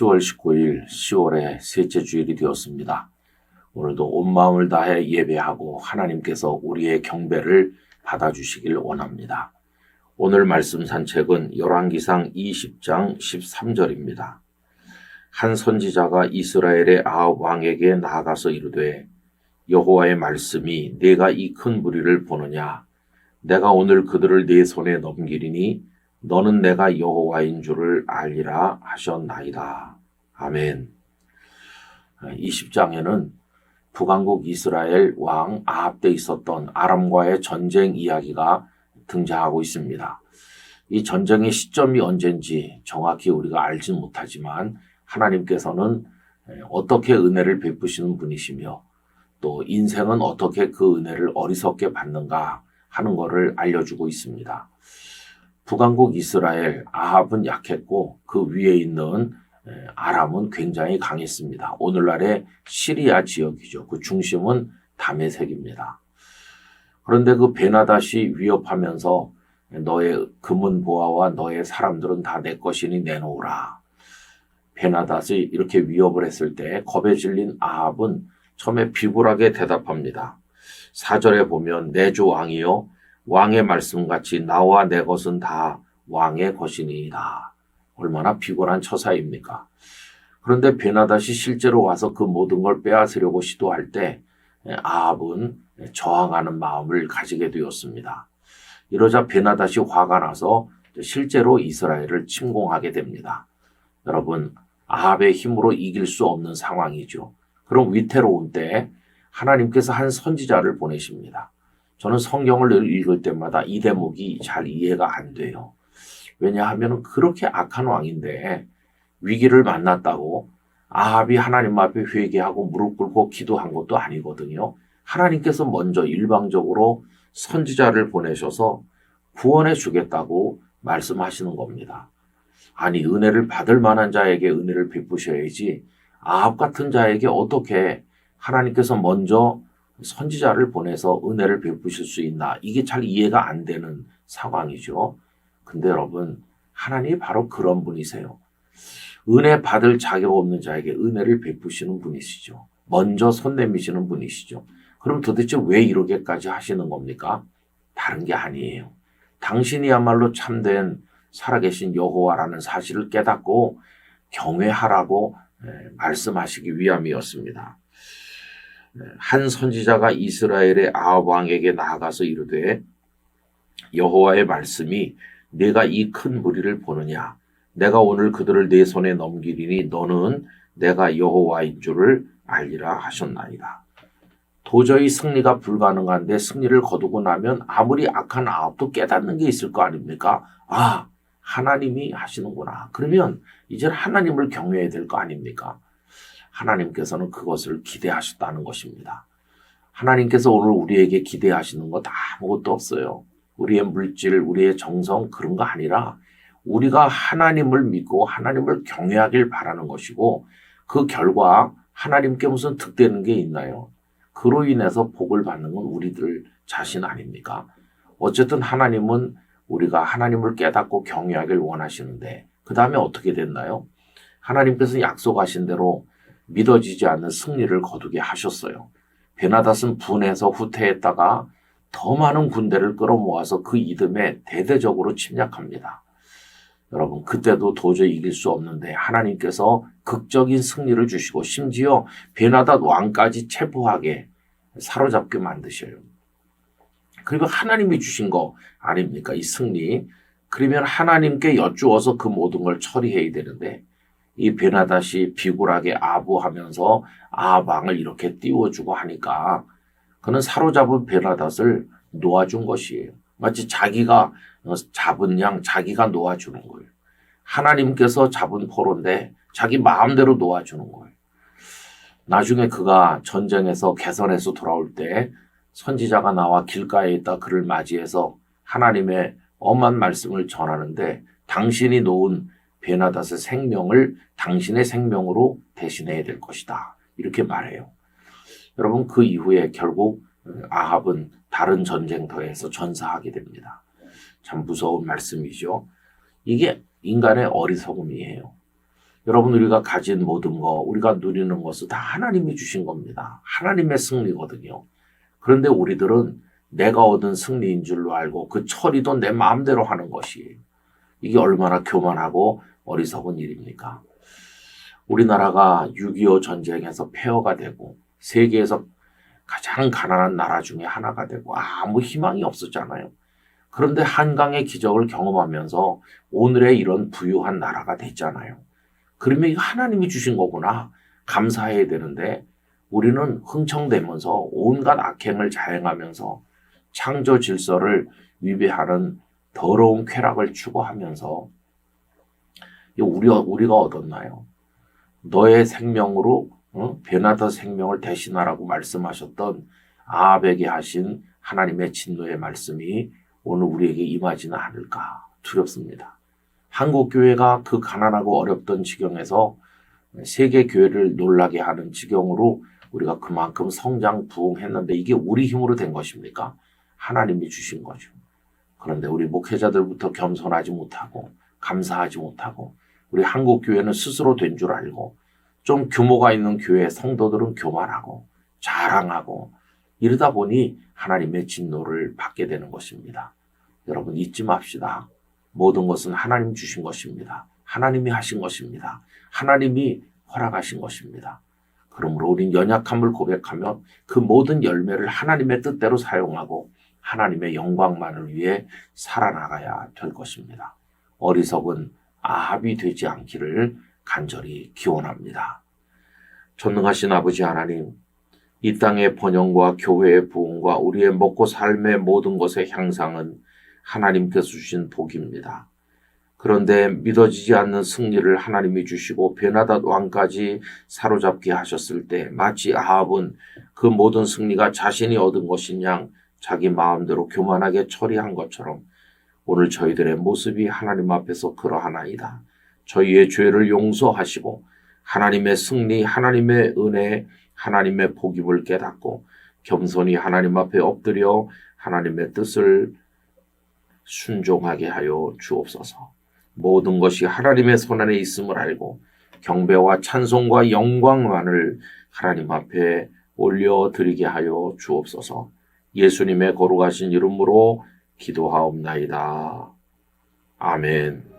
10월 19일 10월의 셋째 주일이 되었습니다. 오늘도 온 마음을 다해 예배하고 하나님께서 우리의 경배를 받아주시길 원합니다. 오늘 말씀 산책은 열왕기상 20장 13절입니다. 한 선지자가 이스라엘의 아합 왕에게 나아가서 이르되 여호와의 말씀이 내가 이 큰 무리를 보느냐 내가 오늘 그들을 네 손에 넘기리니 너는 내가 여호와인 줄을 알리라 하셨나이다. 아멘. 20장에는 북왕국 이스라엘 왕 아합 때 있었던 아람과의 전쟁 이야기가 등장하고 있습니다. 이 전쟁의 시점이 언젠지 정확히 우리가 알지 못하지만 하나님께서는 어떻게 은혜를 베푸시는 분이시며 또 인생은 어떻게 그 은혜를 어리석게 받는가 하는 것을 알려주고 있습니다. 북왕국 이스라엘 아합은 약했고 그 위에 있는 아람은 굉장히 강했습니다. 오늘날의 시리아 지역이죠. 그 중심은 다메색입니다. 그런데 그 베나다시 위협하면서 너의 금은 보아와 너의 사람들은 다 내 것이니 내놓으라. 베나닷이 이렇게 위협을 했을 때 겁에 질린 아합은 처음에 비굴하게 대답합니다. 사절에 보면 내 주 왕이요 왕의 말씀같이 나와 내 것은 다 왕의 것이니이다. 얼마나 비굴한 처사입니까? 그런데 베나닷이 실제로 와서 그 모든 걸 빼앗으려고 시도할 때 아합은 저항하는 마음을 가지게 되었습니다. 이러자 베나닷이 화가 나서 실제로 이스라엘을 침공하게 됩니다. 여러분, 아합의 힘으로 이길 수 없는 상황이죠. 그럼 위태로운 때 하나님께서 한 선지자를 보내십니다. 저는 성경을 읽을 때마다 이 대목이 잘 이해가 안 돼요. 왜냐하면 그렇게 악한 왕인데 위기를 만났다고 아합이 하나님 앞에 회개하고 무릎 꿇고 기도한 것도 아니거든요. 하나님께서 먼저 일방적으로 선지자를 보내셔서 구원해 주겠다고 말씀하시는 겁니다. 아니 은혜를 받을 만한 자에게 은혜를 베푸셔야지 아합 같은 자에게 어떻게 하나님께서 먼저 선지자를 보내서 은혜를 베푸실 수 있나 이게 잘 이해가 안 되는 상황이죠. 근데 여러분 하나님이 바로 그런 분이세요. 은혜 받을 자격 없는 자에게 은혜를 베푸시는 분이시죠. 먼저 손 내미시는 분이시죠. 그럼 도대체 왜 이렇게까지 하시는 겁니까? 다른 게 아니에요. 당신이야말로 참된 살아계신 여호와라는 사실을 깨닫고 경외하라고 말씀하시기 위함이었습니다. 한 선지자가 이스라엘의 아합 왕에게 나아가서 이르되 여호와의 말씀이 내가 이 큰 무리를 보느냐 내가 오늘 그들을 내 손에 넘기리니 너는 내가 여호와인 줄을 알리라 하셨나이다. 도저히 승리가 불가능한데 승리를 거두고 나면 아무리 악한 아합도 깨닫는 게 있을 거 아닙니까? 아, 하나님이 하시는구나. 그러면 이제 하나님을 경외해야 될 거 아닙니까? 하나님께서는 그것을 기대하셨다는 것입니다. 하나님께서 오늘 우리에게 기대하시는 것 아무것도 없어요. 우리의 물질, 우리의 정성 그런 거 아니라 우리가 하나님을 믿고 하나님을 경외하길 바라는 것이고 그 결과 하나님께 무슨 득되는 게 있나요? 그로 인해서 복을 받는 건 우리들 자신 아닙니까? 어쨌든 하나님은 우리가 하나님을 깨닫고 경외하길 원하시는데 그 다음에 어떻게 됐나요? 하나님께서 약속하신 대로 믿어지지 않는 승리를 거두게 하셨어요. 베나닷은 분해서 후퇴했다가 더 많은 군대를 끌어모아서 그 이듬해 대대적으로 침략합니다. 여러분, 그때도 도저히 이길 수 없는데 하나님께서 극적인 승리를 주시고 심지어 베나닷 왕까지 체포하게 사로잡게 만드셔요. 그리고 하나님이 주신 거 아닙니까? 이 승리. 그러면 하나님께 여쭈어서 그 모든 걸 처리해야 되는데 이 베나닷이 비굴하게 아부하면서 아방을 이렇게 띄워주고 하니까 그는 사로잡은 베나닷을 놓아준 것이에요. 마치 자기가 잡은 양 자기가 놓아주는 거예요. 하나님께서 잡은 포로인데 자기 마음대로 놓아주는 거예요. 나중에 그가 전쟁에서 개선해서 돌아올 때 선지자가 나와 길가에 있다 그를 맞이해서 하나님의 엄한 말씀을 전하는데 당신이 놓은 베나닷의 생명을 당신의 생명으로 대신해야 될 것이다. 이렇게 말해요. 여러분 그 이후에 결국 아합은 다른 전쟁터에서 전사하게 됩니다. 참 무서운 말씀이죠. 이게 인간의 어리석음이에요. 여러분 우리가 가진 모든 거, 우리가 누리는 것은 다 하나님이 주신 겁니다. 하나님의 승리거든요. 그런데 우리들은 내가 얻은 승리인 줄로 알고 그 처리도 내 마음대로 하는 것이 이게 얼마나 교만하고 어리석은 일입니까? 우리나라가 6.25 전쟁에서 폐허가 되고 세계에서 가장 가난한 나라 중에 하나가 되고 아무 희망이 없었잖아요. 그런데 한강의 기적을 경험하면서 오늘의 이런 부유한 나라가 됐잖아요. 그러면 이거 하나님이 주신 거구나. 감사해야 되는데 우리는 흥청대면서 온갖 악행을 자행하면서 창조 질서를 위배하는 더러운 쾌락을 추구하면서 우리, 우리가 얻었나요? 너의 생명으로 어? 베나더 생명을 대신하라고 말씀하셨던 아합에게 하신 하나님의 진노의 말씀이 오늘 우리에게 임하지는 않을까 두렵습니다. 한국 교회가 그 가난하고 어렵던 지경에서 세계 교회를 놀라게 하는 지경으로 우리가 그만큼 성장 부흥했는데 이게 우리 힘으로 된 것입니까? 하나님이 주신 거죠. 그런데 우리 목회자들부터 겸손하지 못하고 감사하지 못하고 우리 한국 교회는 스스로 된 줄 알고 좀 규모가 있는 교회 성도들은 교만하고 자랑하고 이러다 보니 하나님의 진노를 받게 되는 것입니다. 여러분 잊지 맙시다. 모든 것은 하나님 주신 것입니다. 하나님이 하신 것입니다. 하나님이 허락하신 것입니다. 그러므로 우린 연약함을 고백하며 그 모든 열매를 하나님의 뜻대로 사용하고 하나님의 영광만을 위해 살아나가야 될 것입니다. 어리석은 아합이 되지 않기를 간절히 기원합니다. 전능하신 아버지 하나님, 이 땅의 번영과 교회의 부흥과 우리의 먹고 삶의 모든 것의 향상은 하나님께서 주신 복입니다. 그런데 믿어지지 않는 승리를 하나님이 주시고 베나닷 왕까지 사로잡게 하셨을 때 마치 아합은 그 모든 승리가 자신이 얻은 것인 양 자기 마음대로 교만하게 처리한 것처럼 오늘 저희들의 모습이 하나님 앞에서 그러하나이다. 저희의 죄를 용서하시고 하나님의 승리, 하나님의 은혜, 하나님의 복임을 깨닫고 겸손히 하나님 앞에 엎드려 하나님의 뜻을 순종하게 하여 주옵소서. 모든 것이 하나님의 손안에 있음을 알고 경배와 찬송과 영광만을 하나님 앞에 올려드리게 하여 주옵소서. 예수님의 거룩하신 이름으로 기도하옵나이다. 아멘.